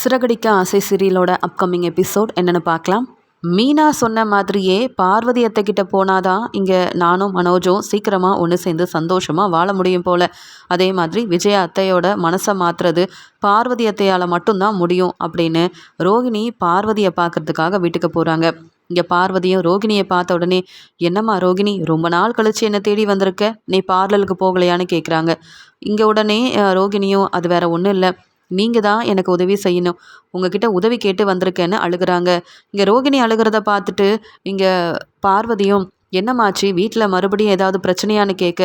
சிறகடிக்க ஆசை சீரியலோட upcoming episode என்னென்னு பார்க்கலாம். மீனா சொன்ன மாதிரியே பார்வதி அத்தைக்கிட்ட போனாதான் இங்கே நானும் மனோஜும் சீக்கிரமாக ஒன்று சேர்ந்து சந்தோஷமாக வாழ முடியும் போல். அதே மாதிரி விஜய அத்தையோட மனசை மாற்றுறது பார்வதி அத்தையால் மட்டும்தான் முடியும் அப்படின்னு ரோகிணி பார்வதியை பார்க்கறதுக்காக வீட்டுக்கு போகிறாங்க இங்கே பார்வதியும் ரோகிணியை பார்த்த உடனே என்னம்மா ரோகிணி ரொம்ப நாள் கழிச்சு என்னை தேடி வந்திருக்க? நீ பார்லருக்கு போகலையான்னு கேட்குறாங்க இங்கே உடனே ரோகிணியும் அது வேற ஒன்றும் இல்லை. நீங்கள் தான் எனக்கு உதவி செய்யணும். உங்ககிட்ட உதவி கேட்டு வந்திருக்கேன்னு அழுகுறாங்க. இங்கே ரோகிணி அழுகிறத பார்த்துட்டு இங்கே பார்வதியும் என்னமாச்சு வீட்டில் மறுபடியும் ஏதாவது பிரச்சனையான்னு கேட்க?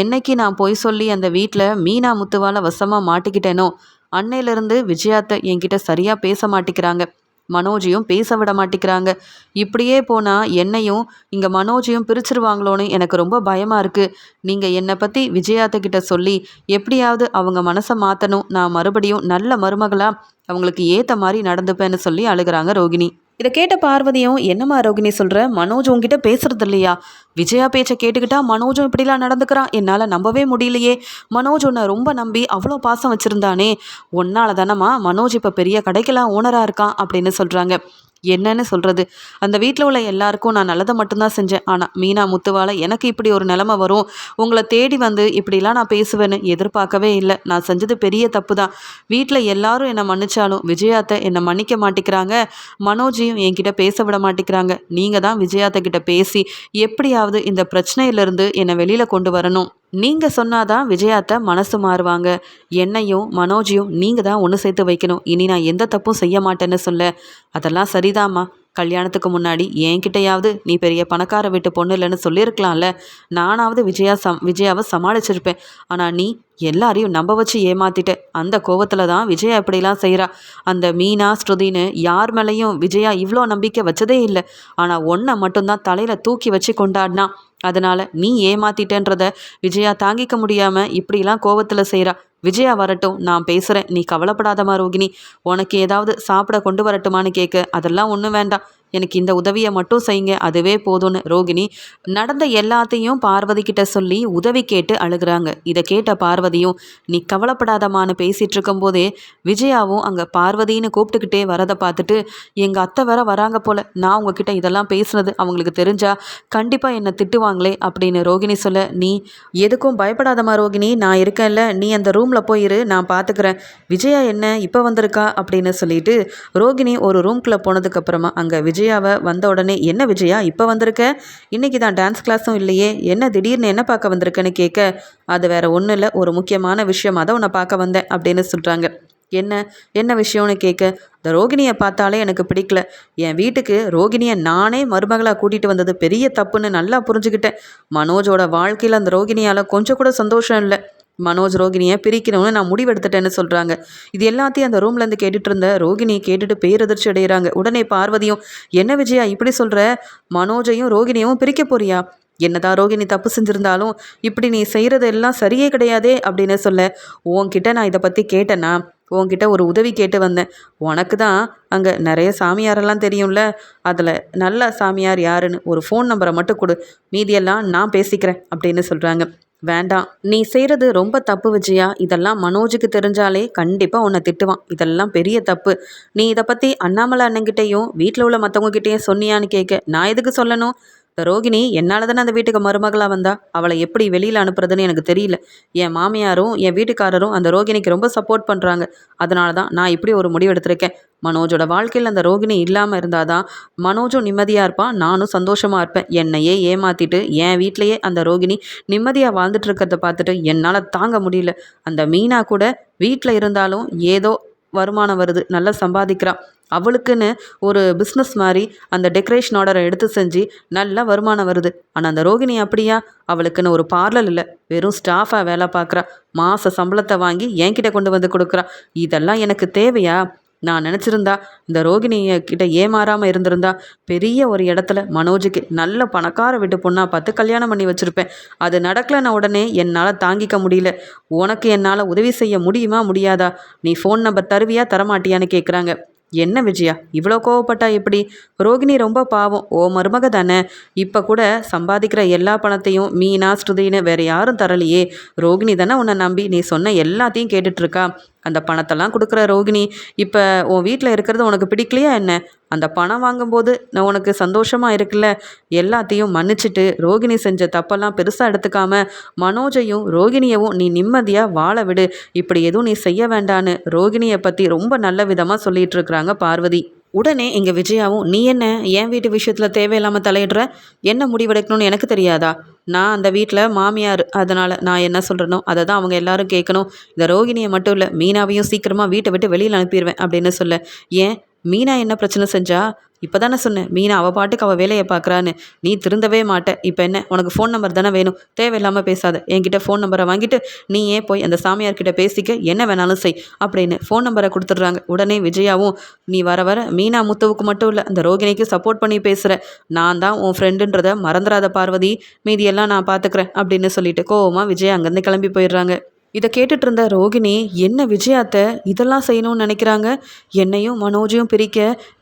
என்னைக்கு நான் பொய் சொல்லி அந்த வீட்டில் மீனா முத்துவால வசமாக மாட்டிக்கிட்டேனோ? அன்னையிலேருந்து விஜயாத்தை என்கிட்ட சரியாக பேச மாட்டேங்கிறாங்க மனோஜையும் பேச விட மாட்டேங்கிறாங்க இப்படியே போனால் என்னையும் இங்கே மனோஜையும் பிரிச்சிருவாங்களோன்னு எனக்கு ரொம்ப பயமாக இருக்குது நீங்கள் என்னை பற்றி விஜயாத்த கிட்ட சொல்லி எப்படியாவது அவங்க மனசை மாற்றணும் நான் மறுபடியும் நல்ல மருமகளாக அவங்களுக்கு ஏற்ற மாதிரி நடந்துப்பேன்னு சொல்லி அழுகுறாங்க ரோகிணி. இதை கேட்ட பார்வதியும் என்னம்மா ரோகிணி சொல்கிற மனோஜ் உங்ககிட்ட பேசுறது இல்லையா? விஜயா பேச்சை கேட்டுக்கிட்டா மனோஜும் இப்படிலாம் நடந்துக்கிறான். என்னால் நம்பவே முடியலையே. மனோஜ் உன்னை ரொம்ப நம்பி அவ்வளோ பாசம் வச்சுருந்தானே. உன்னால தானம்மா மனோஜ் இப்போ பெரிய கடைக்கெல்லாம் ஓனராக இருக்கான் அப்படின்னு சொல்கிறாங்க என்னன்னு சொல்கிறது அந்த வீட்டில் உள்ள எல்லாருக்கும் நான் நல்லதை மட்டும்தான் செஞ்சேன். ஆனால் மீனா முத்துவால எனக்கு இப்படி ஒரு நிலமை வரும். உங்களை தேடி வந்து இப்படிலாம் நான் பேசுவேன்னு எதிர்பார்க்கவே இல்லை. நான் செஞ்சது பெரிய தப்பு தான் வீட்டில் எல்லாரும் என்னை மன்னிச்சாலும் விஜயாத்தை என்னை மன்னிக்க மாட்டேங்கிறாங்க. மனோஜையும் என்கிட்ட பேச விட மாட்டேங்கிறாங்க. நீங்கள் தான் விஜயாத்த கிட்ட பேசி எப்படியாவது இந்த பிரச்சனையிலிருந்து என்னை வெளியில் கொண்டு வரணும். நீங்கள் சொன்னாதான் விஜயாத்த மனசு மாறுவாங்க. என்னையும் மனோஜையும் நீங்கள் தான் ஒன்று சேர்த்து வைக்கணும். இனி நான் எந்த தப்பும் செய்ய மாட்டேன்னு சொல்ல. அதெல்லாம் சரிதாம்மா. கல்யாணத்துக்கு முன்னாடி என்கிட்டயாவது நீ பெரிய பணக்கார வீட்டு பொண்ணு இல்லைன்னு சொல்லியிருக்கலாம்ல. நானாவது விஜயா சம் விஜயாவை சமாளிச்சிருப்பேன். ஆனால் நீ எல்லாரையும் நம்ப வச்சு ஏமாத்திட்ட. அந்த கோவத்தில் தான் விஜயா இப்படிலாம் செய்கிறா அந்த மீனா ஸ்ருதின்னு யார் மேலேயும் விஜயா இவ்வளோ நம்பிக்கை வச்சதே இல்லை. ஆனால் ஒன்றை மட்டும்தான் தலையில் தூக்கி வச்சு கொண்டாடினா. அதனால் நீ ஏமாத்திட்டன்றத விஜயா தாங்கிக்க முடியாமல் இப்படிலாம் கோவத்தில் செய்கிறா விஜயா வரட்டும் நான் பேசுகிறேன் நீ கவலைப்படாதமா ரோகிணி. உனக்கு ஏதாவது சாப்பிட கொண்டு வரட்டுமான்னு கேட்க அதெல்லாம் ஒன்றும் வேண்டாம். எனக்கு இந்த உதவியை மட்டும் செய்யுங்க அதுவே போதும்னு. ரோகிணி நடந்த எல்லாத்தையும் பார்வதி கிட்ட சொல்லி உதவி கேட்டு அழுகுறாங்க. இதை கேட்ட பார்வதியும் நீ கவலைப்படாதமான்னு பேசிட்டு இருக்கும்போதே விஜயாவும் அங்கே பார்வதின்னு கூப்பிட்டுக்கிட்டே வரதை பார்த்துட்டு எங்கள் அத்தை வேற வராங்க போல. நான் உங்ககிட்ட இதெல்லாம் பேசுனது அவங்களுக்கு தெரிஞ்சா கண்டிப்பாக என்னை திட்டுவாங்களே அப்படின்னு ரோகிணி சொல்ல நீ எதுக்கும் பயப்படாதம்மா ரோகிணி. நான் இருக்கேன்ல. நீ அந்த ரூமில் போயிரு நான் பார்த்துக்கிறேன் விஜயா என்ன? இப்போ வந்திருக்கா? அப்படின்னு சொல்லிட்டு ரோகிணி ஒரு ரூம்குள்ளே போனதுக்கப்புறமா அங்கே விஜயாவை வந்த உடனே என்ன விஜயா இப்போ வந்திருக்க? இன்னைக்கு தான் டான்ஸ் கிளாஸும் இல்லையே. என்ன திடீர்னு என்ன பார்க்க வந்திருக்கேன்னு கேட்க அது வேற ஒன்றும் இல்லை. ஒரு முக்கியமான விஷயம் அதை உன்னை பார்க்க வந்தேன் அப்படின்னு சொல்கிறாங்க என்ன? என்ன விஷயம்னு கேட்க இந்த ரோகிணியை பார்த்தாலே எனக்கு பிடிக்கல. என் வீட்டுக்கு ரோகிணியை நானே மருமகளாக கூட்டிகிட்டு வந்தது பெரிய தப்புன்னு நல்லா புரிஞ்சுக்கிட்டேன். மனோஜோட வாழ்க்கையில் அந்த ரோகிணியால் கொஞ்சம் கூட சந்தோஷம் இல்லை. மனோஜ் ரோகிணியை பிரிக்கணும்னு நான் முடிவெடுத்துட்டேன்னு சொல்கிறாங்க இது எல்லாத்தையும் அந்த ரூம்லேருந்து கேட்டுட்டு இருந்த ரோகிணியை கேட்டுட்டு பேரதிர்ச்சி அடைகிறாங்க உடனே பார்வதியும் என்ன விஜயா இப்படி சொல்கிற மனோஜையும் ரோகிணியும் பிரிக்க போறியா? என்னதான் ரோகிணி தப்பு செஞ்சுருந்தாலும் இப்படி நீ செய்கிறது எல்லாம் சரியே கிடையாதே அப்படின்னு சொல்ல உன்கிட்ட நான் இதை பற்றி கேட்டேன்னா உன்கிட்ட ஒரு உதவி கேட்டு வந்தேன். உனக்கு தான் அங்கே நிறைய சாமியாரெல்லாம் தெரியும்ல. அதில் நல்ல சாமியார் யாருன்னு ஒரு ஃபோன் நம்பரை மட்டும் கொடு. மீதியெல்லாம் நான் பேசிக்கிறேன் அப்படின்னு சொல்கிறாங்க வேண்டாம். நீ செய்கிறது ரொம்ப தப்பு விஜயா. இதெல்லாம் மனோஜுக்கு தெரிஞ்சாலே கண்டிப்பாக உன்னை திட்டுவான். இதெல்லாம் பெரிய தப்பு. நீ இதை பற்றி அண்ணாமலை அண்ணங்கிட்டேயும் வீட்டில் உள்ள மற்றவங்ககிட்டேயும் சொன்னியான்னு கேட்க நான் எதுக்கு சொல்லணும்? இந்த ரோகிணி என்னால் தானே அந்த வீட்டுக்கு மருமகளாக வந்தா? அவளை எப்படி வெளியில் அனுப்புறதுன்னு எனக்கு தெரியல. என் மாமியாரும் என் வீட்டுக்காரரும் அந்த ரோகிணிக்கு ரொம்ப சப்போர்ட் பண்ணுறாங்க அதனால தான் நான் இப்படி ஒரு முடிவு எடுத்திருக்கேன். மனோஜோட வாழ்க்கையில் அந்த ரோகிணி இல்லாமல் இருந்தால் தான் மனோஜும் நிம்மதியாக இருப்பான் நானும் சந்தோஷமாக இருப்பேன். என்னையே ஏமாற்றிட்டு என் வீட்டிலையே அந்த ரோகிணி நிம்மதியாக வாழ்ந்துட்டு இருக்கிறத பார்த்துட்டு என்னால் தாங்க முடியல. அந்த மீனா கூட வீட்டில் இருந்தாலும் ஏதோ வருமானம் வருது. நல்லா சம்பாதிக்கிறான் அவளுக்குன்னு ஒரு பிஸ்னஸ் மாதிரி அந்த டெக்கரேஷன் ஆர்டரை எடுத்து செஞ்சு நல்லா வருமானம் வருது. ஆனால் அந்த ரோகிணி அப்படியா? அவளுக்குன்னு ஒரு பார்லர் இல்லை. வெறும் ஸ்டாஃபாக வேலை பார்க்குறா. மாத சம்பளத்தை வாங்கி என்கிட்ட கொண்டு வந்து கொடுக்குறா. இதெல்லாம் எனக்கு தேவையா? நான் நினச்சிருந்தா இந்த ரோகிணிய கிட்ட ஏமாறாமல் இருந்திருந்தா பெரிய ஒரு இடத்துல மனோஜுக்கு நல்ல பணக்கார வீட்டு பொண்ணாக பார்த்து கல்யாணம் பண்ணி வச்சுருப்பேன். அது நடக்கலைன்னா உடனே என்னால் தாங்கிக்க முடியல. உனக்கு என்னால் உதவி செய்ய முடியுமா முடியாதா? நீ ஃபோன் நம்பர் தருவியா தரமாட்டியான்னு கேட்குறாங்க என்ன விஜயா இவ்வளோ கோவப்பட்டா எப்படி? ரோகிணி ரொம்ப பாவம். ஓ மருமக தானே. இப்போ கூட சம்பாதிக்கிற எல்லா பணத்தையும் மீனா ஸ்ருதின்னு வேற யாரும் தரலையே. ரோகிணி தானே உன்னை நம்பி நீ சொன்ன எல்லாத்தையும் கேட்டுட்ருக்கா அந்த பணத்தெல்லாம் கொடுக்குற ரோகிணி இப்போ உன் வீட்டில் இருக்கிறது உனக்கு பிடிக்கலையா என்ன? அந்த பணம் வாங்கும்போது நான் உனக்கு சந்தோஷமாக இருக்குல்ல? எல்லாத்தையும் மன்னிச்சிட்டு ரோகிணி செஞ்ச தப்பெல்லாம் பெருசாக எடுத்துக்காம மனோஜையும் ரோகிணியவும் நீ நிம்மதியாக வாழ விடு. இப்படி எதுவும் நீ செய்ய வேண்டான்னு ரோகிணியை பற்றி ரொம்ப நல்ல விதமாக சொல்லிட்டு இருக்கிறாங்க பார்வதி. உடனே இங்கே விஜயாவும் நீ என்ன? என் வீட்டு விஷயத்தில் தேவையில்லாமல் தலையிடுற? என்ன முடிவெடுக்கணும்னு எனக்கு தெரியாதா? நான் அந்த வீட்டில் மாமியார் அதனால் நான் என்ன சொல்கிறனோ அதை தான் அவங்க எல்லாரும் கேட்கணும். இந்த ரோகிணியை மட்டும் இல்லை மீனாவையும் சீக்கிரமாக வீட்டை விட்டு வெளியில் அனுப்பிடுவேன் அப்படின்னு சொல்ல. ஏன்? மீனா என்ன பிரச்சனை செஞ்சா? இப்போ தானே சொன்னேன். மீனா அவள் பாட்டுக்கு அவள் வேலையை பார்க்குறான்னு. நீ திருந்தவே மாட்ட. இப்போ என்ன? உனக்கு ஃபோன் நம்பர் தானே வேணும். தேவையில்லாமல் பேசாத. என்கிட்ட ஃபோன் நம்பரை வாங்கிட்டு நீ ஏன் போய் அந்த சாமியார்கிட்ட பேசிக்க? என்ன வேணாலும் செய். அப்படின்னு ஃபோன் நம்பரை கொடுத்துட்றாங்க. உடனே விஜயாவும் நீ வர வர மீனா முத்துவுக்கு மட்டும் இல்லை அந்த ரோகிணிக்கு சப்போர்ட் பண்ணி பேசுகிற நான் தான் உன் ஃப்ரெண்டுன்றதை மறந்துடாத பார்வதி. மீதியெல்லாம் நான் பார்த்துக்கிறேன் அப்படின்னு சொல்லிட்டு கோவமாக விஜய் அங்கேருந்து கிளம்பி போயிடுறாங்க. இதை கேட்டுட்டு இருந்த ரோகிணி என்ன விஜயாத்த இதெல்லாம் செய்யணும்னு நினைக்கிறாங்க? என்னையும் மனோஜையும் பிரிக்க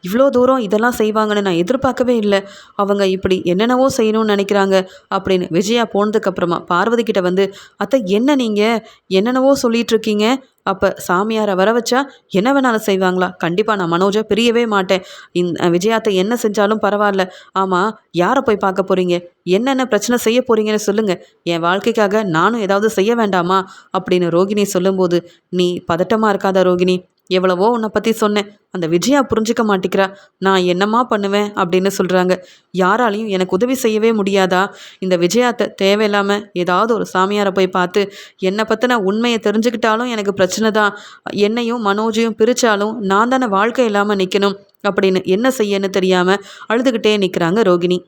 இவ்வளோ தூரம் இதெல்லாம் செய்வாங்கன்னு நான் எதிர்பார்க்கவே இல்லை. அவங்க இப்படி என்னென்னவோ செய்யணும்னு நினைக்கிறாங்க அப்படின்னு விஜயா போனதுக்கப்புறமா பார்வதி கிட்ட வந்து அத்தை என்ன நீங்கள் என்னென்னவோ சொல்லிட்டு இருக்கீங்க அப்போ சாமியாரை வர வச்சா என்ன வேணாலும் செய்வாங்களா? கண்டிப்பாக நான் மனோஜை பிரியவே மாட்டேன். இந்த விஜயாத்தை என்ன செஞ்சாலும் பரவாயில்ல. ஆமாம் யாரை போய் பார்க்க போகிறீங்க என்னென்ன பிரச்சனை செய்ய போகிறீங்கன்னு சொல்லுங்கள் என் வாழ்க்கைக்காக நானும் ஏதாவது செய்ய வேண்டாமா? அப்படின்னு ரோகிணி சொல்லும்போது நீ பதட்டமாக இருக்காத ரோகிணி. எவ்வளவோ உன்னை பற்றி சொன்னேன். அந்த விஜயா புரிஞ்சுக்க மாட்டேங்கிறா நான் என்னம்மா பண்ணுவேன்? அப்படின்னு சொல்கிறாங்க யாராலையும் எனக்கு உதவி செய்யவே முடியாதா? இந்த விஜயாத்தை தேவையில்லாமல் ஏதாவது ஒரு சாமியாரை போய் பார்த்து என்னை பற்றின உண்மையை தெரிஞ்சுக்கிட்டாலும் எனக்கு பிரச்சனை தான். என்னையும் மனோஜையும் பிரித்தாலும் நான் தானே வாழ்க்கை இல்லாமல் நிற்கணும் அப்படின்னு என்ன செய்யன்னு தெரியாமல் அழுதுகிட்டே நிற்கிறாங்க ரோகிணி.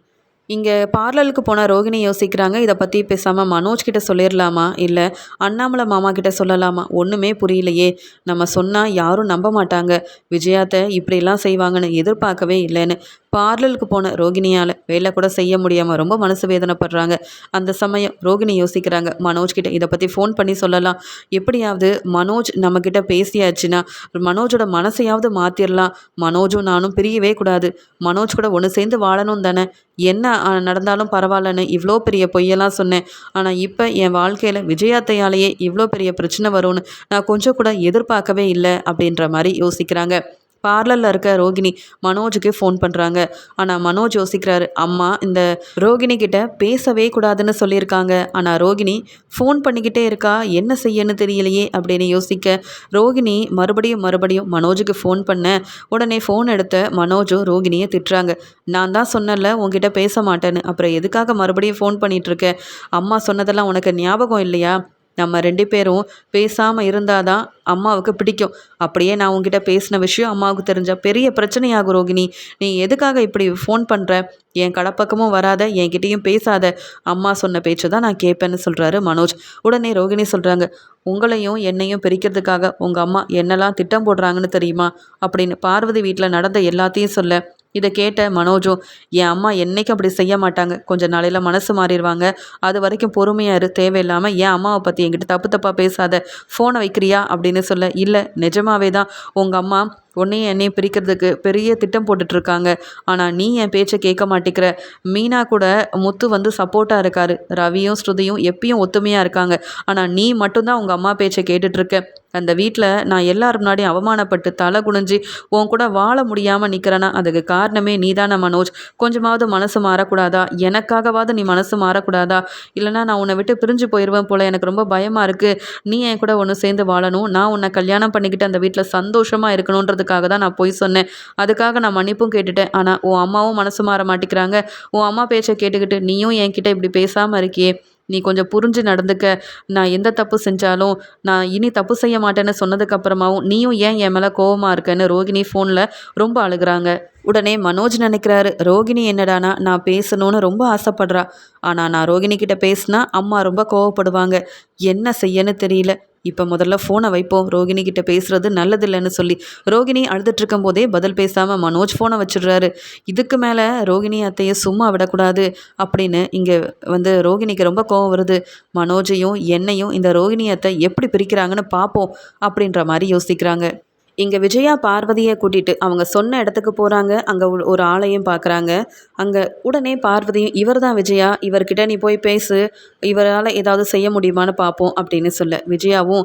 இங்கே பார்லருக்கு போனால் ரோகிணி யோசிக்கிறாங்க இதை பற்றி பேசாமல் மனோஜ் கிட்ட சொல்லிடலாமா இல்லை அண்ணாமலை மாமா கிட்ட சொல்லலாமா? ஒன்றுமே புரியலையே. நம்ம சொன்னால் யாரும் நம்ப மாட்டாங்க. விஜயாத்தை இப்படிலாம் செய்வாங்கன்னு எதிர்பார்க்கவே இல்லைன்னு. பார்லருக்கு போன ரோகிணியால் வேலை கூட செய்ய முடியாமல் ரொம்ப மனசு வேதனைப்படுறாங்க. அந்த சமயம் ரோகிணி யோசிக்கிறாங்க மனோஜ் கிட்ட இதை பற்றி ஃபோன் பண்ணி சொல்லலாம். எப்படியாவது மனோஜ் நம்மக்கிட்ட பேசியாச்சுன்னா மனோஜோட மனசையாவது மாற்றிடலாம் மனோஜும் நானும் பிரியவே கூடாது. மனோஜ் கூட ஒன்று சேர்ந்து வாழணும் தானே. என்ன நடந்தாலும் பரவாயில்லன்னு இவ்வளோ பெரிய பொய்யெல்லாம் சொன்னேன். ஆனால் இப்போ என் வாழ்க்கையில் விஜயாத்தையாலேயே இவ்வளோ பெரிய பிரச்சனை வரும்னு நான் கொஞ்சம் கூட எதிர்பார்க்கவே இல்லை. அப்படின்ற மாதிரி யோசிக்கிறாங்க. பார்லரில் இருக்க ரோகிணி மனோஜுக்கு ஃபோன் பண்ணுறாங்க ஆனால் மனோஜ் யோசிக்கிறாரு அம்மா இந்த ரோகிணி கிட்ட பேசவே கூடாதுன்னு சொல்லியிருக்காங்க. ஆனால் ரோகிணி ஃபோன் பண்ணிக்கிட்டே இருக்கா? என்ன செய்யன்னு தெரியலையே அப்படின்னு யோசிக்க ரோகிணி மறுபடியும் மறுபடியும் மனோஜுக்கு ஃபோன் பண்ண உடனே ஃபோன் எடுத்த மனோஜும் ரோகிணியை திட்டுறாங்க. நான் தான் சொன்னல உங்ககிட்ட பேச மாட்டேன்னு. அப்புறம் எதுக்காக மறுபடியும் ஃபோன் பண்ணிகிட்ருக்க அம்மா சொன்னதெல்லாம் உனக்கு ஞாபகம் இல்லையா? நம்ம ரெண்டு பேரும் பேசாமல் இருந்தால் தான் அம்மாவுக்கு பிடிக்கும். அப்படியே நான் உங்ககிட்ட பேசின விஷயம் அம்மாவுக்கு தெரிஞ்சால் பெரிய பிரச்சனையாகும் ரோகிணி. நீ எதுக்காக இப்படி ஃபோன் பண்ணுற என் கடப்பக்கமும் வராத என்கிட்டையும் பேசாத. அம்மா சொன்ன பேச்சு தான் நான் கேட்பேன்னு சொல்கிறாரு மனோஜ். உடனே ரோகிணி சொல்கிறாங்க உங்களையும் என்னையும் பிரிக்கிறதுக்காக உங்கள் அம்மா என்னெல்லாம் திட்டம் போடுறாங்கன்னு தெரியுமா? அப்படின்னு பார்வதி வீட்டில் நடந்த எல்லாத்தையும் சொல்ல இதை கேட்ட மனோஜும் என் அம்மா என்றைக்கும் அப்படி செய்ய மாட்டாங்க? கொஞ்சம் நாளையில் மனசு மாறிடுவாங்க. அது வரைக்கும் பொறுமையாக இரு தேவையில்லாமல் என் அம்மாவை பற்றி என்கிட்ட தப்பு தப்பாக பேசாத. ஃபோனை வைக்கிறியா? அப்படின்னு சொல்ல இல்லை நிஜமாவே தான் உங்கள் அம்மா உன்னையும் என்னையும் பிரிக்கிறதுக்கு பெரிய திட்டம் போட்டுட்ருக்காங்க. ஆனால் நீ என் பேச்சை கேட்க மாட்டேங்கிற. மீனா கூட முத்து வந்து சப்போர்ட்டாக இருக்காரு. ரவியும் ஸ்ருதியும் எப்பயும் ஒத்துமையாக இருக்காங்க. ஆனால் நீ மட்டும்தான் உங்கள் அம்மா பேச்சை கேட்டுட்ருக்க. அந்த வீட்டில் நான் எல்லாரும் முன்னாடியும் அவமானப்பட்டு தலை குனிஞ்சு உன் கூட வாழ முடியாமல் நிற்கிறேன்னா அதுக்கு காரணமே நீதான மனோஜ். கொஞ்சமாவது மனசு மாறக்கூடாதா? எனக்காகவாவது நீ மனசு மாறக்கூடாதா? இல்லைனா நான் உன்னை விட்டு பிரிஞ்சு போயிடுவேன் போல் எனக்கு ரொம்ப பயமாக இருக்குது நீ என் கூட ஒன்று சேர்ந்து வாழணும். நான் உன்னை கல்யாணம் பண்ணிக்கிட்டு அந்த வீட்டில் சந்தோஷமாக இருக்கணுன்றதுக்காக தான் நான் போய் சொன்னேன். அதுக்காக நான் மன்னிப்பும் கேட்டுட்டேன். ஆனால் உன் அம்மாவும் மனசு மாற மாட்டேங்கிறாங்க உன் அம்மா பேச்சை கேட்டுக்கிட்டு நீயும் என்கிட்ட இப்படி பேசாமல் இருக்கியே. நீ கொஞ்சம் புரிஞ்சு நடந்துக்க. நான் எந்த தப்பு செஞ்சாலும் நான் இனி தப்பு செய்ய மாட்டேன்னு சொன்னதுக்கப்புறமாவும் நீயும் ஏன் என் மேலே கோவமாக இருக்கேன்னு ரோகிணி ஃபோனில் ரொம்ப அழுகிறாங்க. உடனே மனோஜ் நினைக்கிறாரு ரோகிணி என்னடானா? நான் பேசணும்னு ரொம்ப ஆசைப்படுறா. ஆனால் நான் ரோகிணி கிட்ட பேசினா அம்மா ரொம்ப கோவப்படுவாங்க. என்ன செய்யன்னு தெரியல. இப்போ முதல்ல ஃபோனை வைப்போம். ரோகிணி கிட்ட பேசுறது நல்லதில்லைன்னு சொல்லி. ரோகிணி அழுதுட்டு போதே பதில் பேசாமல் மனோஜ் ஃபோனை வச்சிடுறாரு. இதுக்கு மேலே ரோகிணி அத்தையை சும்மா விடக்கூடாது அப்படின்னு இங்கே வந்து ரோகிணிக்கு ரொம்ப கோவம் வருது. மனோஜையும் என்னையும் இந்த ரோகிணி அத்தை எப்படி பிரிக்கிறாங்கன்னு பார்ப்போம் அப்படின்ற மாதிரி யோசிக்கிறாங்க. இங்கே விஜயா பார்வதியை கூட்டிகிட்டு அவங்க சொன்ன இடத்துக்கு போகிறாங்க அங்கே ஒரு ஆளையும் பார்க்குறாங்க அங்கே உடனே பார்வதியும் இவர் தான் விஜயா இவர்கிட்ட நீ போய் பேசு இவரால் ஏதாவது செய்ய முடியுமான்னு பார்ப்போம் அப்படின்னு சொல்ல. விஜயாவும்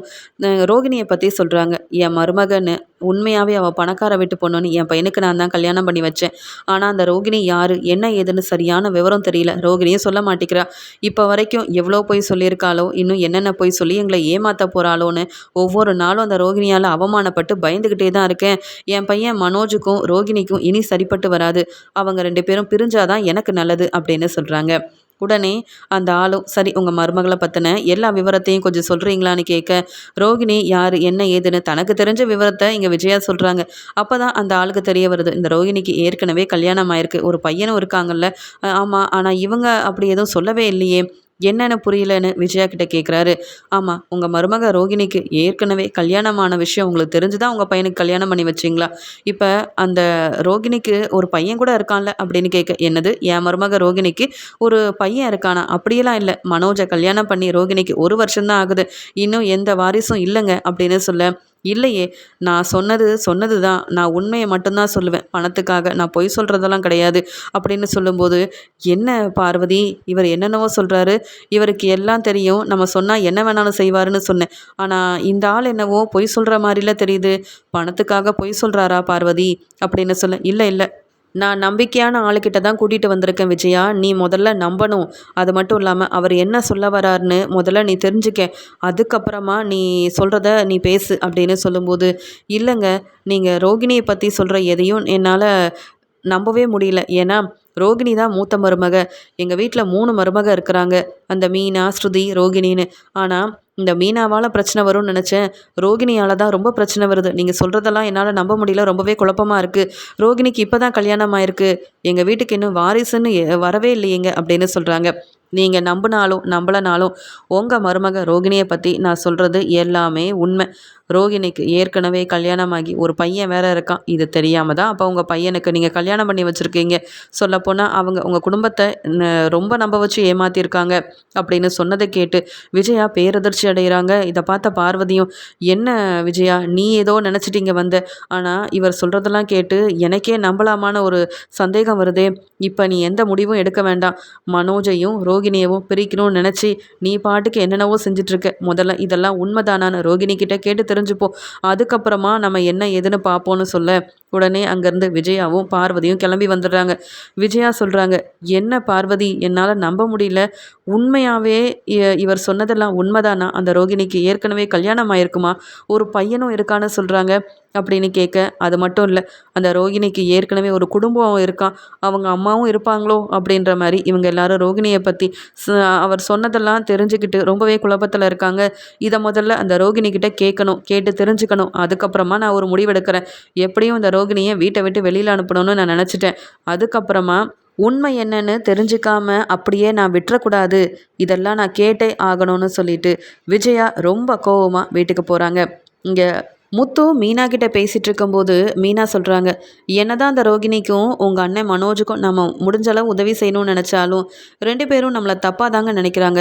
ரோகிணியை பற்றி சொல்கிறாங்க என் மருமகன்னு உண்மையாகவே அவள் பணக்கார வீட்டு பொண்ணுன்னு என் பையனுக்கு நான் தான் கல்யாணம் பண்ணி வச்சேன். ஆனால் அந்த ரோகிணி யார் என்ன ஏதுன்னு சரியான விவரம் தெரியல. ரோகிணியும் சொல்ல மாட்டேங்கிறா இப்போ வரைக்கும் எவ்வளோ போய் சொல்லியிருக்காளோ இன்னும் என்னென்ன போய் சொல்லி எங்களை ஏமாற்ற போகிறாளோன்னு ஒவ்வொரு நாளும் அந்த ரோகிணியால் அவமானப்பட்டு பயந்துக்கிட்டே தான் இருக்கேன். என் பையன் மனோஜுக்கும் ரோகிணிக்கும் இனி சரிப்பட்டு வராது. அவங்க ரெண்டு பேரும் தெரிஞ்சாதான் எனக்கு நல்லது அப்படின்னு சொல்கிறாங்க உடனே அந்த ஆளும் சரி உங்கள் மருமகளை பற்றின எல்லா விவரத்தையும் கொஞ்சம் சொல்கிறீங்களான்னு கேட்க ரோகிணி யார் என்ன ஏதுன்னு தனக்கு தெரிஞ்ச விவரத்தை இங்கே விஜயா சொல்கிறாங்க அப்போ தான் அந்த ஆளுக்கு தெரிய வருது இந்த ரோகிணிக்கு ஏற்கனவே கல்யாணம் ஆயிருக்கு ஒரு பையனும் இருக்காங்கல்ல. ஆமாம் ஆனால் இவங்க அப்படி எதுவும் சொல்லவே இல்லையே. என்னென்னு புரியலன்னு விஜயா கிட்ட கேட்குறாரு ஆமாம் உங்கள் மருமக ரோகிணிக்கு ஏற்கனவே கல்யாணமான விஷயம் உங்களுக்கு தெரிஞ்சு தான் உங்கள் பையனுக்கு கல்யாணம் பண்ணி வச்சிங்களா? இப்போ அந்த ரோகிணிக்கு ஒரு பையன் கூட இருக்கான்ல அப்படின்னு கேட்க என்னது? என் மருமக ரோகிணிக்கு ஒரு பையன் இருக்கானா? அப்படியெல்லாம் இல்லை. மனோஜை கல்யாணம் பண்ணி ரோகிணிக்கு ஒரு வருஷம்தான் ஆகுது. இன்னும் எந்த வாரிசும் இல்லைங்க அப்படின்னு சொல்ல இல்லையே நான் சொன்னது சொன்னது தான் நான் உண்மையை மட்டும்தான் சொல்லுவேன். பணத்துக்காக நான் பொய் சொல்கிறதெல்லாம் கிடையாது அப்படின்னு சொல்லும்போது என்ன பார்வதி இவர் என்னென்னவோ சொல்கிறாரு இவருக்கு எல்லாம் தெரியும். நம்ம சொன்னால் என்ன வேணாலும் செய்வாருன்னு சொன்னேன். ஆனால் இந்த ஆள் என்னவோ பொய் சொல்கிற மாதிரில தெரியுது. பணத்துக்காக பொய் சொல்கிறாரா பார்வதி? அப்படின்னு சொல்ல இல்லை இல்லை. நான் நம்பிக்கையான ஆளுக்கிட்ட தான் கூட்டிகிட்டு வந்திருக்கேன் விஜயா. நீ முதல்ல நம்பணும். அது மட்டும் இல்லாமல் அவர் என்ன சொல்ல வராருன்னு முதல்ல நீ தெரிஞ்சுக்க. அதுக்கப்புறமா நீ சொல்கிறத நீ பேசு அப்படின்னு சொல்லும்போது இல்லைங்க நீங்கள் ரோகிணியை பற்றி சொல்கிற எதையும் என்னால் நம்பவே முடியல. ஏன்னா ரோகிணி தான் மூத்த மருமக. எங்கள் வீட்டில் மூணு மருமக இருக்கிறாங்க. அந்த மீனா ஸ்ருதி ரோகிணின்னு. ஆனால் இந்த மீனாவால் பிரச்சனை வரும்னு நினச்சேன். ரோகிணியால் தான் ரொம்ப பிரச்சனை வருது. நீங்கள் சொல்கிறதெல்லாம் என்னால் நம்ப முடியல. ரொம்பவே குழப்பமாக இருக்குது ரோகிணிக்கு இப்போ தான் கல்யாணம் ஆயிருக்கு எங்கள் வீட்டுக்கு இன்னும் வாரிசுன்னு வரவே இல்லையேங்க அப்படின்னு சொல்கிறாங்க நீங்கள் நம்பினாலும் நம்பலனாலும் உங்கள் மருமக ரோகிணியை பற்றி நான் சொல்கிறது எல்லாமே உண்மை. ரோகிணிக்கு ஏற்கனவே கல்யாணமாகி ஒரு பையன் வேற இருக்கான். இது தெரியாமல் தான் அப்போ உங்கள் பையனுக்கு நீங்கள் கல்யாணம் பண்ணி வச்சுருக்கீங்க. சொல்லப்போனால் அவங்க உங்கள் குடும்பத்தை ரொம்ப நம்ப வச்சு ஏமாற்றிருக்காங்க அப்படின்னு சொன்னதை கேட்டு விஜயா பேரதிர்ச்சி அடைகிறாங்க. இதை பார்த்த பார்வதியும் என்ன விஜயா நீ ஏதோ நினச்சிட்டீங்க வந்த. ஆனால் இவர் சொல்கிறதெல்லாம் கேட்டு எனக்கே நம்பலாமான ஒரு சந்தேகம் வருதே. இப்போ நீ எந்த முடிவும் எடுக்க வேண்டாம். மனோஜையும் ரோகிணியவும் பிரிக்கணும்னு நினச்சி நீ பாட்டுக்கு என்னென்னவோ செஞ்சிட்ருக்க. முதல்ல இதெல்லாம் உண்மைதானான்னு ரோகிணி கிட்டே கேட்டு தெரிஞ்சுப்போம் அதுக்கப்புறமா நம்ம என்ன ஏதுன்னு பார்ப்போன்னு சொல்ல. உடனே அங்கேருந்து விஜயாவும் பார்வதியும் கிளம்பி வந்துடுறாங்க. விஜயா சொல்கிறாங்க என்ன பார்வதி? என்னால் நம்ப முடியல. உண்மையாகவே இவர் சொன்னதெல்லாம் உண்மைதானா? அந்த ரோகிணிக்கு ஏற்கனவே கல்யாணம் ஆயிருக்குமா? ஒரு பையனும் இருக்கான்னு சொல்கிறாங்க அப்படின்னு கேட்க அது மட்டும் இல்லை அந்த ரோகிணிக்கு ஏற்கனவே ஒரு குடும்பம் இருக்கான் அவங்க அம்மாவும் இருப்பாங்களோ? அப்படின்ற மாதிரி இவங்க எல்லாரும் ரோகிணியை பற்றி அவர் சொன்னதெல்லாம் தெரிஞ்சுக்கிட்டு ரொம்பவே குழப்பத்தில் இருக்காங்க. இதை முதல்ல அந்த ரோகிணிக்கிட்ட கேட்கணும் கேட்டு தெரிஞ்சுக்கணும். அதுக்கப்புறமா நான் ஒரு முடிவெடுக்கிறேன். எப்படியும் இந்த ரோகிணியை வீட்டை விட்டு வெளியில் அனுப்பணும்னு நான் நினச்சிட்டேன். அதுக்கப்புறமா உண்மை என்னன்னு தெரிஞ்சுக்காம அப்படியே நான் விட்டுறக்கூடாது. இதெல்லாம் நான் கேட்டே ஆகணும்னு சொல்லிட்டு விஜயா ரொம்ப கோவமாக வீட்டுக்கு போகிறாங்க இங்கே முத்து மீனா கிட்ட பேசிகிட்டு இருக்கும்போது மீனா சொல்கிறாங்க என்னதான் அந்த ரோகிணிக்கும் உங்கள் அண்ணன் மனோஜுக்கும் நம்ம முடிஞ்ச அளவு உதவி செய்யணும்னு நினச்சாலும் ரெண்டு பேரும் நம்மளை தப்பாக தாங்க நினைக்கிறாங்க.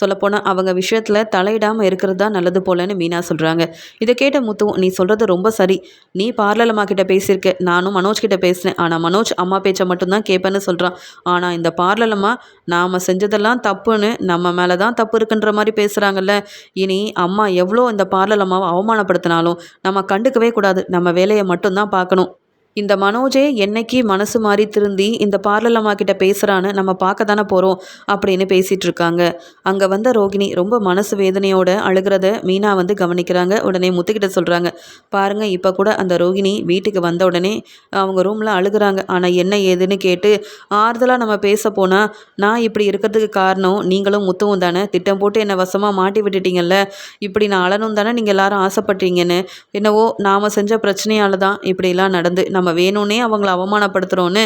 சொல்லப்போனால் அவங்க விஷயத்தில் தலையிடாமல் இருக்கிறது தான் நல்லது போலன்னு மீனா சொல்கிறாங்க இதை கேட்ட முத்து நீ சொல்கிறது ரொம்ப சரி. நீ பார்லர் அம்மா கிட்ட பேசியிருக்க. நானும் மனோஜ் கிட்ட பேசினேன். ஆனால் மனோஜ் அம்மா பேச்சை மட்டும்தான் கேட்பேன்னு சொல்கிறான் ஆனால் இந்த பார்லர் அம்மா நாம் செஞ்சதெல்லாம் தப்புன்னு நம்ம மேலே தான் தப்பு இருக்குன்ற மாதிரி பேசுகிறாங்கல்ல இனி அம்மா எவ்வளோ இந்த பார்லர் அம்மாவை அவமானப்படுத்தினாலும் நம்ம கண்டுக்கவே கூடாது. நம்ம வேலையை மட்டும்தான் பார்க்கணும். இந்த மனோஜே என்னைக்கு மனசு மாறி திருந்தி இந்த பார்லர் அம்மா கிட்ட பேசுகிறான்னு நம்ம பார்க்க தானே போகிறோம் அப்படின்னு பேசிகிட்டு இருக்காங்க. அங்கே வந்த ரோகிணி ரொம்ப மனசு வேதனையோட அழுகிறத மீனா வந்து கவனிக்கிறாங்க. உடனே முத்துக்கிட்ட சொல்கிறாங்க பாருங்கள் இப்போ கூட அந்த ரோகிணி வீட்டுக்கு வந்த உடனே அவங்க ரூமில் அழுகுறாங்க. ஆனால் என்ன ஏதுன்னு கேட்டு ஆறுதலாக நம்ம பேச போனால் நான் இப்படி இருக்கிறதுக்கு காரணம் நீங்களும் முத்துவும் தானே. திட்டம் போட்டு என்னை வசமாக மாட்டி விட்டுட்டீங்கல்ல. இப்படி நான் அழணும் தானே நீங்கள் எல்லாரும் ஆசைப்பட்டீங்கன்னு என்னவோ நாம் செஞ்ச பிரச்சனையால் தான் இப்படிலாம் நடந்து நம்ம வேணும்னே அவங்கள அவமானப்படுத்துகிறோன்னு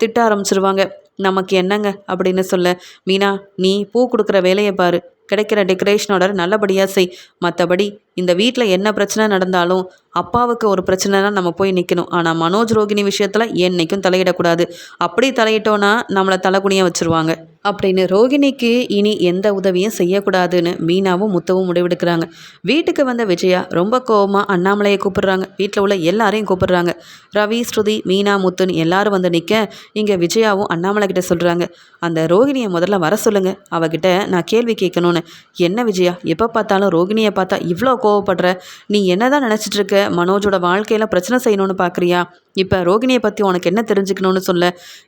திட்ட ஆரம்பிச்சிருவாங்க. நமக்கு என்னங்க அப்படின்னு சொல்ல மீனா நீ பூ கொடுக்குற வேலையை பாரு. கிடைக்கிற டெக்கரேஷனோட நல்லபடியாக செய். மற்றபடி இந்த வீட்டில் என்ன பிரச்சனை நடந்தாலும் அப்பாவுக்கு ஒரு பிரச்சனைனா நம்ம போய் நிற்கணும் ஆனால் மனோஜ் ரோகிணி விஷயத்தில் என்றைக்கும் தலையிடக்கூடாது. அப்படி தலையிட்டோன்னா நம்மளை தலைகுனியாக வச்சுருவாங்க. அப்படின்னு ரோகிணிக்கு இனி எந்த உதவியும் செய்யக்கூடாதுன்னு மீனாவும் முத்தவும் முடிவெடுக்கிறாங்க. வீட்டுக்கு வந்த விஜயா ரொம்ப கோவமாக அண்ணாமலையை கூப்பிடுறாங்க. வீட்டில் உள்ள எல்லாரையும் கூப்பிடுறாங்க. ரவி ஸ்ருதி மீனா முத்துன்னு எல்லாரும் வந்து நிற்க இங்கே விஜயாவும் அண்ணாமலை கிட்ட சொல்கிறாங்க அந்த ரோகிணியை முதல்ல வர சொல்லுங்கள் அவகிட்ட நான் கேள்வி கேட்கணும்னு. என்ன விஜயா? எப்போ பார்த்தாலும் ரோகிணியை பார்த்தா இவ்வளோ கோவப்படுற? நீ என்ன தான் நினச்சிட்டு இருக்க? மனோஜோட வாழ்க்கையில் பிரச்சனை செய்யணும்னு பார்க்குறியா இப்போ ரோகிணியை பற்றி உனக்கு என்ன தெரிஞ்சுக்கணும்னு சொல்ல?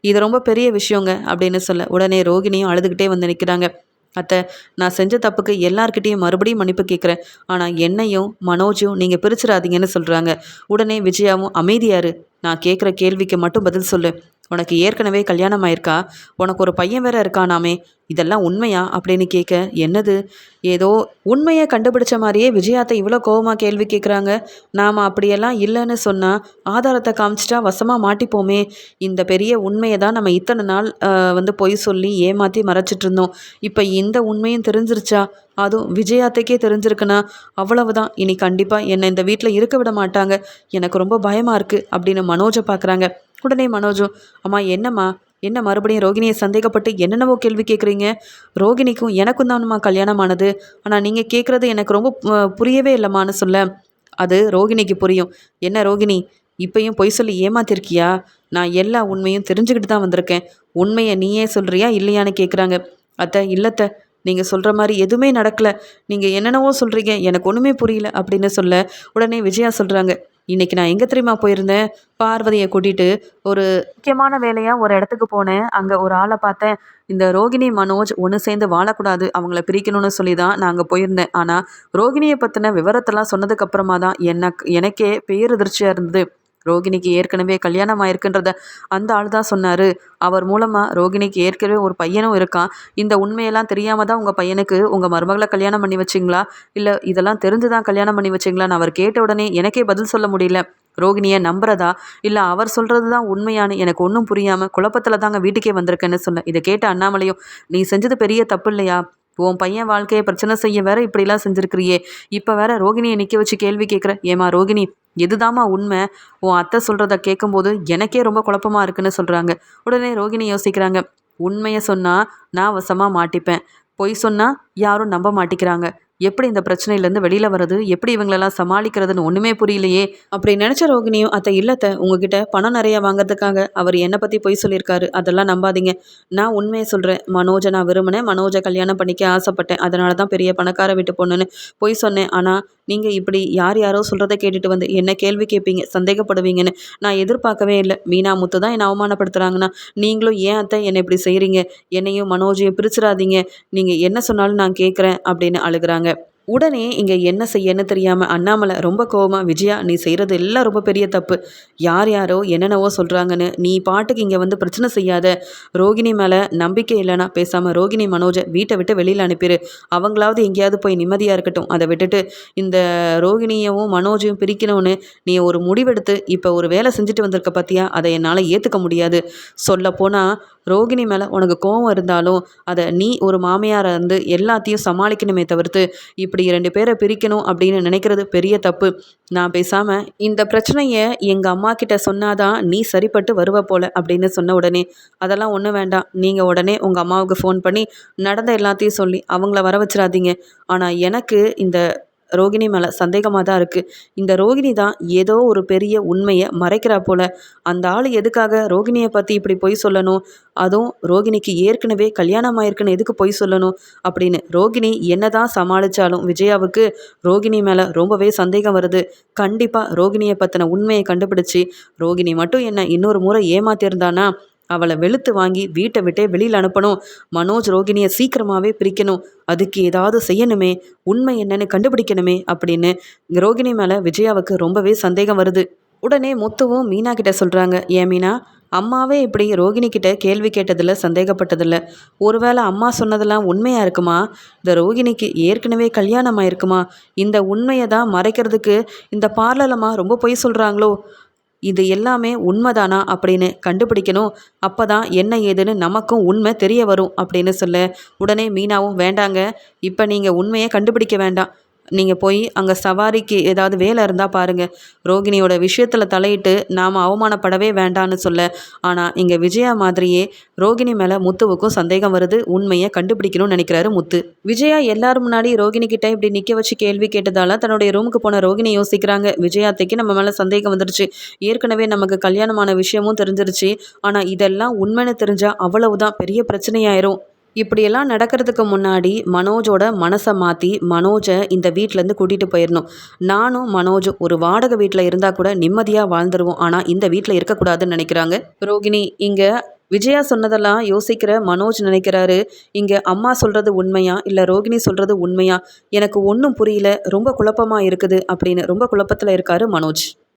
இது ரொம்ப பெரிய விஷயங்க அப்படின்னு சொல்ல உடனே யோகினியும் அழுதுகிட்டே வந்து நிற்கிறாங்க அத்தை நான் செஞ்ச தப்புக்கு எல்லார்கிட்டேயும் மறுபடியும் மன்னிப்பு கேட்குறேன் ஆனால் என்னையும் மனோஜும் நீங்கள் பிரிச்சிடாதீங்கன்னு சொல்கிறாங்க உடனே விஜயாவும் அமைதியாரு நான் கேட்குற கேள்விக்கு மட்டும் பதில் சொல்லு. உனக்கு ஏற்கனவே கல்யாணம் ஆயிருக்கா உனக்கு ஒரு பையன் வேற இருக்கானாமே. இதெல்லாம் உண்மையா? அப்படின்னு கேட்க என்னது? ஏதோ உண்மையை கண்டுபிடிச்ச மாதிரியே விஜயாத்தை இவ்வளோ கோவமாக கேள்வி கேட்குறாங்க. நாம் அப்படியெல்லாம் இல்லைன்னு சொன்னால் ஆதாரத்தை காமிச்சிட்டா வசமாக மாட்டிப்போமே. இந்த பெரிய உண்மையை தான் நம்ம இத்தனை நாள் வந்து பொய் சொல்லி ஏமாற்றி மறைச்சிட்டு இருந்தோம். இப்போ இந்த உண்மையும் தெரிஞ்சிருச்சா? அதுவும் விஜயாத்தைக்கே தெரிஞ்சிருக்குன்னா அவ்வளவுதான். இனி கண்டிப்பாக என்னை இந்த வீட்டில் இருக்க விட மாட்டாங்க. எனக்கு ரொம்ப பயமாக இருக்குது அப்படின்னு மனோஜை பார்க்குறாங்க. உடனே மனோஜும் அம்மா என்னம்மா? என்ன மறுபடியும் ரோகிணியை சந்தேகப்பட்டு என்னென்னவோ கேள்வி கேட்குறீங்க? ரோகிணிக்கும் எனக்கும் தான்மா கல்யாணம் ஆனது. ஆனால் நீங்கள் கேட்குறது எனக்கு ரொம்ப புரியவே இல்லைம்மான்னு சொல்ல. அது ரோகிணிக்கு புரியும். என்ன ரோகிணி? இப்பையும் பொய் சொல்லி ஏமாத்திருக்கியா? நான் எல்லா உண்மையும் தெரிஞ்சுக்கிட்டு தான் வந்திருக்கேன். உண்மையை நீயே சொல்கிறியா இல்லையான்னு கேட்குறாங்க. அத்தை இல்லத்தை நீங்கள் சொல்கிற மாதிரி எதுவுமே நடக்கலை. நீங்கள் என்னென்னவோ சொல்கிறீங்க எனக்கு ஒன்றுமே புரியல அப்படின்னு சொல்ல உடனே விஜயா சொல்கிறாங்க இன்றைக்கி நான் எங்கே தெரியுமா போயிருந்தேன்? பார்வதியை கூட்டிகிட்டு ஒரு முக்கியமான வேலையாக ஒரு இடத்துக்கு போனேன். அங்கே ஒரு ஆளை பார்த்தேன். இந்த ரோகிணி மனோஜ் ஒன்று சேர்ந்து வாழக்கூடாது. அவங்கள பிரிக்கணும்னு சொல்லி தான் நான் அங்கே போயிருந்தேன். ஆனால் ரோகிணியை பற்றின விவரத்தெல்லாம் சொன்னதுக்கப்புறமா தான் எனக்கு எனக்கே பேரதிர்ச்சியாக இருந்தது. ரோகிணிக்கு ஏற்கனவே கல்யாணம் ஆயிருக்குன்றத அந்த ஆள் தான் சொன்னார். அவர் மூலமாக ரோகிணிக்கு ஏற்கனவே ஒரு பையனும் இருக்கான். இந்த உண்மையெல்லாம் தெரியாமல் தான் உங்கள் பையனுக்கு உங்கள் மருமகளை கல்யாணம் பண்ணி வச்சிங்களா? இல்லை இதெல்லாம் தெரிஞ்சு தான் கல்யாணம் பண்ணி வச்சிங்களான்னு அவர் கேட்ட உடனே எனக்கே பதில் சொல்ல முடியல. ரோகிணியை நம்புறதா? இல்லை அவர் சொல்கிறது தான் உண்மையானு எனக்கு ஒன்றும் புரியாமல் குழப்பத்தில் தாங்க வீட்டுக்கே வந்திருக்கேன்னு சொன்னேன் இதை கேட்ட அண்ணாமலையும் நீ செஞ்சது பெரிய தப்பு இல்லையா? உன் பையன் வாழ்க்கையை பிரச்சனை செய்ய வேற இப்படிலாம் செஞ்சுருக்கிறியே. இப்போ வேற ரோகிணியை நிற்க வச்சு கேள்வி கேட்குற ஏமா ரோகிணி எதுதாம்மா உண்மை? உன் அத்தை சொல்கிறத கேட்கும்போது எனக்கே ரொம்ப குழப்பமாக இருக்குன்னு சொல்கிறாங்க உடனே ரோகிணி யோசிக்கிறாங்க உண்மையை சொன்னால் நான் வசமாக மாட்டிப்பேன். பொய் சொன்னால் யாரும் நம்ப மாட்டிக்கிறாங்க. எப்படி இந்த பிரச்சனையிலேருந்து வெளியில் வர்றது எப்படி இவங்களெல்லாம் சமாளிக்கிறதுன்னு ஒன்றுமே புரியலையே அப்படி நினச்ச ரோகிணியும் அத்தை இல்லத்தை உங்ககிட்ட பணம் நிறையா வாங்குறதுக்காக அவர் என்னை பற்றி பொய் சொல்லியிருக்காரு. அதெல்லாம் நம்பாதீங்க. நான் உண்மையை சொல்கிறேன் மனோஜை நான் விரும்பினேன் மனோஜை கல்யாணம் பண்ணிக்க ஆசைப்பட்டேன். அதனால தான் பெரிய பணக்கார வீட்டு பொண்ணுன்னு பொய் சொன்னேன். ஆனால் நீங்கள் இப்படி யார் யாரோ சொல்கிறத கேட்டுட்டு வந்து என்ன கேள்வி கேட்பீங்க சந்தேகப்படுவீங்கன்னு நான் எதிர்பார்க்கவே இல்லை. மீனா முத்து தான் என்னை அவமானப்படுத்துகிறாங்கன்னா நீங்களும் ஏன் அத்தை என்னை இப்படி செய்கிறீங்க என்னையும் மனோஜையும் பிரிச்சிடாதீங்க. நீங்கள் என்ன சொன்னாலும் நான் கேட்குறேன் அப்படின்னு அழுகிறாங்க. உடனே இங்கே என்ன செய்யன்னு தெரியாமல் அண்ணாமலை ரொம்ப கோபமாக விஜயா நீ செய்கிறது எல்லாம் ரொம்ப பெரிய தப்பு. யார் யாரோ என்னென்னவோ சொல்கிறாங்கன்னு நீ பாட்டுக்கு இங்கே வந்து பிரச்சனை செய்யாத. ரோகிணி மேலே நம்பிக்கை இல்லைனா பேசாமல் ரோகிணி மனோஜை வீட்டை விட்டு வெளியில் அனுப்பிடு அவங்களாவது எங்கேயாவது போய் நிம்மதியாக இருக்கட்டும். அதை விட்டுட்டு இந்த ரோகிணியவும் மனோஜையும் பிரிக்கணும்னு நீ ஒரு முடிவெடுத்து இப்போ ஒரு வேலை செஞ்சுட்டு வந்திருக்க பார்த்தியா அதை என்னால் ஏற்றுக்க முடியாது. சொல்லப்போனால் ரோகிணி மேலே உனக்கு கோவம் இருந்தாலும் அதை நீ ஒரு மாமியாராக இருந்து எல்லாத்தையும் சமாளிக்கணுமே தவிர்த்து இப்படி ரெண்டு பேரை பிரிக்கணும் அப்படின்னு நினைக்கிறது பெரிய தப்பு. நான் பேசாமல் இந்த பிரச்சனையை எங்கள் அம்மா கிட்ட சொன்னாதான் நீ சரிப்பட்டு வருவ போல அப்படின்னு சொன்ன உடனே அதெல்லாம் ஒன்றும் வேண்டாம். நீங்கள் உடனே உங்கள் அம்மாவுக்கு ஃபோன் பண்ணி நடந்த எல்லாத்தையும் சொல்லி அவங்கள வர வச்சிடாதீங்க. ஆனால் எனக்கு இந்த ரோகிணி மேலே சந்தேகமாக தான் இருக்குது இந்த ரோகிணி தான் ஏதோ ஒரு பெரிய உண்மையை மறைக்கிறா போல். அந்த ஆள் எதுக்காக ரோகிணியை பற்றி இப்படி பொய் சொல்லணும்? அதுவும் ரோகிணிக்கு ஏற்கனவே கல்யாணம் ஆயிருக்குன்னு எதுக்கு பொய் சொல்லணும்? அப்படின்னு ரோகிணி என்ன தான் சமாளித்தாலும் விஜயாவுக்கு ரோகிணி மேலே ரொம்பவே சந்தேகம் வருது. கண்டிப்பாக ரோகிணியை பற்றின உண்மையை கண்டுபிடிச்சி ரோகிணி மட்டும் என்ன இன்னொரு முறை ஏமாத்திருந்தானா? அவளை வெளுத்து வாங்கி வீட்டை விட்டே வெளியில் அனுப்பணும். மனோஜ் ரோகிணியை சீக்கிரமாகவே பிரிக்கணும். அதுக்கு ஏதாவது செய்யணுமே உண்மை என்னன்னு கண்டுபிடிக்கணுமே அப்படின்னு ரோகிணி மேலே விஜயாவுக்கு ரொம்பவே சந்தேகம் வருது. உடனே முத்துவும் மீனா கிட்ட சொல்கிறாங்க ஏன் மீனா அம்மாவே இப்படி ரோகிணி கிட்ட கேள்வி கேட்டதில் சந்தேகப்பட்டதில்ல. ஒருவேளை அம்மா சொன்னதெல்லாம் உண்மையாக இருக்குமா? இந்த ரோகிணிக்கு ஏற்கனவே கல்யாணம் ஆயிருக்குமா இந்த உண்மையை தான் மறைக்கிறதுக்கு இந்த பார்லலம்மா ரொம்ப பொய் சொல்கிறாங்களோ இது எல்லாமே உண்மைதானா அப்படின்னு கண்டுபிடிக்கணும். அப்போ தான் என்ன ஏதுன்னு நமக்கும் உண்மை தெரிய வரும் அப்படின்னு சொல்ல உடனே மீனாவும் வேண்டாங்க. இப்போ நீங்கள் உண்மையை கண்டுபிடிக்க வேண்டாம். நீங்கள் போய் அங்கே சவாரிக்கு ஏதாவது வேலை இருந்தால் பாருங்கள் ரோகிணியோட விஷயத்தில் தலையிட்டு நாம் அவமானப்படவே வேண்டான்னு சொல்ல. ஆனால் இங்கே விஜயா மாதிரியே ரோகிணி மேலே முத்துவுக்கும் சந்தேகம் வருது. உண்மையை கண்டுபிடிக்கணும்னு நினைக்கிறாரு முத்து. விஜயா எல்லாரும் முன்னாடி ரோகிணி கிட்ட இப்படி நிற்க வச்சு கேள்வி கேட்டதால தன்னுடைய ரூமுக்கு போன ரோகிணி யோசிக்கிறாங்க. விஜயாத்தைக்கு நம்ம மேலே சந்தேகம் வந்துடுச்சு ஏற்கனவே நமக்கு கல்யாணமான விஷயமும் தெரிஞ்சிருச்சு. ஆனால் இதெல்லாம் உண்மைன்னு தெரிஞ்சால் அவ்வளவுதான். பெரிய பிரச்சனையாயிரும். இப்படியெல்லாம் நடக்கிறதுக்கு முன்னாடி மனோஜோட மனசை மாற்றி மனோஜை இந்த வீட்டிலேருந்து கூட்டிகிட்டு போயிடணும் நானும் மனோஜும் ஒரு வாடகை வீட்டில் இருந்தால் கூட நிம்மதியாக வாழ்ந்துருவோம். ஆனால் இந்த வீட்டில் இருக்கக்கூடாதுன்னு நினைக்கிறாங்க. ரோகிணி இங்கே விஜயா சொன்னதெல்லாம் யோசிக்கிற மனோஜ் நினைக்கிறாரு. இங்கே அம்மா சொல்கிறது உண்மையா? இல்லை ரோகிணி சொல்கிறது உண்மையா? எனக்கு ஒன்றும் புரியல. ரொம்ப குழப்பமாக இருக்குது அப்படின்னு ரொம்ப குழப்பத்தில் இருக்காரு மனோஜ்.